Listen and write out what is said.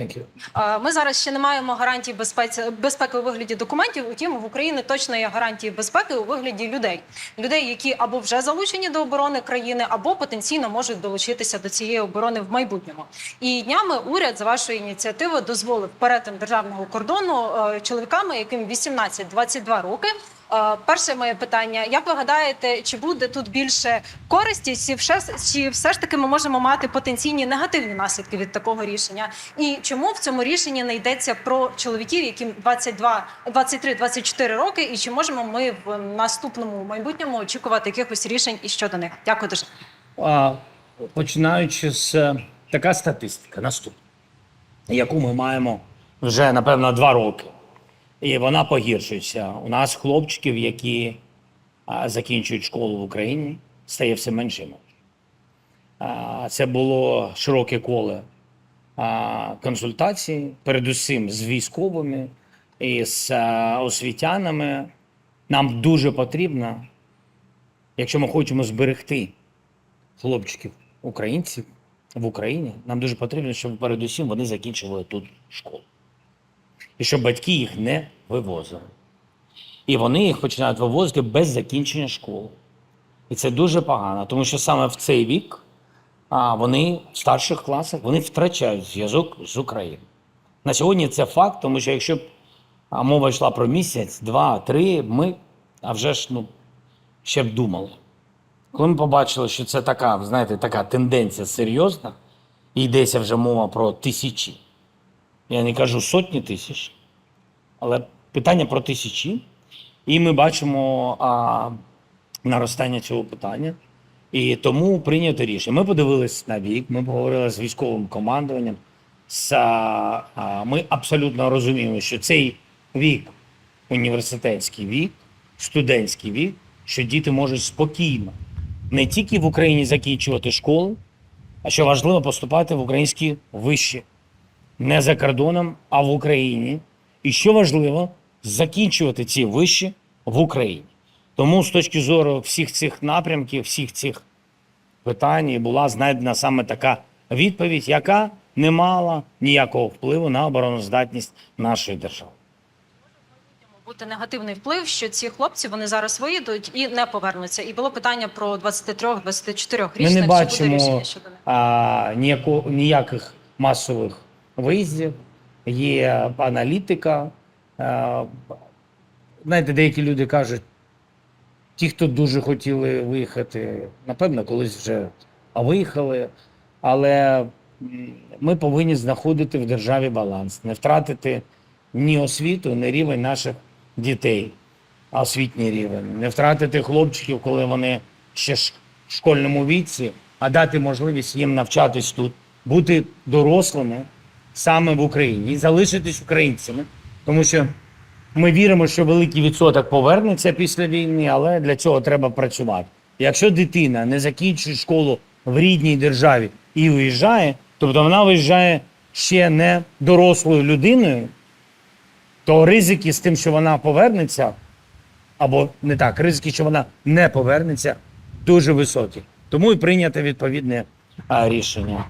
Thank you. Ми зараз ще не маємо гарантій безпеці безпеки у вигляді документів. Утім, в Україні точно є гарантії безпеки у вигляді людей. Людей, які або вже залучені до оборони країни, або потенційно можуть долучитися до цієї оборони в майбутньому. І днями уряд за вашою ініціативою дозволив перетин державного кордону е, чоловіками, яким 18-22 роки. Е, Перше моє питання: як ви гадаєте, чи буде тут більше користі, чи все, чи все ж таки ми можемо мати потенційні негативні наслідки від такого рішення? І чому в цьому рішенні не йдеться про чоловіків, яким 22, 23-24 роки, і чи можемо ми в наступному майбутньому очікувати якихось рішень і щодо них? Дякую дуже. Починаючи з е, така статистика наступна, яку ми маємо вже напевно два роки. І вона погіршується. У нас хлопчиків, які закінчують школу в Україні, стає все менше. Це було широке коло а, консультацій, передусім з військовими і з освітянами. Нам дуже потрібно, якщо ми хочемо зберегти хлопчиків українців в Україні, нам дуже потрібно, щоб передусім вони закінчували тут школу. І щоб батьки їх не вивозили. І вони їх починають вивозити без закінчення школи. І це дуже погано, тому що саме в цей вік а, вони в старших класах вони втрачають зв'язок з Україною. На сьогодні це факт, тому що якщо б мова йшла про місяць, два, три, ми а вже ж ну, ще б думали. Коли ми побачили, що це така, знаєте, така тенденція серйозна, і йдеться вже мова про тисячі. Я не кажу сотні тисяч, але питання про тисячі. І ми бачимо а, наростання цього питання. І тому прийнято рішення. Ми подивились на вік, ми поговорили з військовим командуванням. З, а, а, ми абсолютно розуміємо, що цей вік університетський вік, студентський вік, що діти можуть спокійно не тільки в Україні закінчувати школу, а що важливо поступати в українські виші. Не за кордоном, а в Україні. І що важливо, закінчувати ці виші в Україні. Тому з точки зору всіх цих напрямків, всіх цих питань була знайдена саме така відповідь, яка не мала ніякого впливу на обороноздатність нашої держави. Бути негативний вплив, що ці хлопці вони зараз виїдуть і не повернуться. І було питання про 23-24 Ми річних. не Чи буде бачимо а, ніяко, ніяких масових виїздів. Є аналітика. Знаєте, деякі люди кажуть, ті, хто дуже хотіли виїхати, напевно, колись вже виїхали. Але ми повинні знаходити в державі баланс, не втратити ні освіту, ні рівень наших дітей, освітній рівень, не втратити хлопчиків, коли вони ще в школьному віці, а дати можливість їм навчатись тут, бути дорослими саме в Україні і залишитись українцями, тому що ми віримо, що великий відсоток повернеться після війни, але для цього треба працювати. Якщо дитина не закінчує школу в рідній державі і уїжджає, тобто вона виїжджає ще не дорослою людиною, то ризики з тим, що вона повернеться, або не так, ризики, що вона не повернеться, дуже високі. Тому і прийнято відповідне рішення.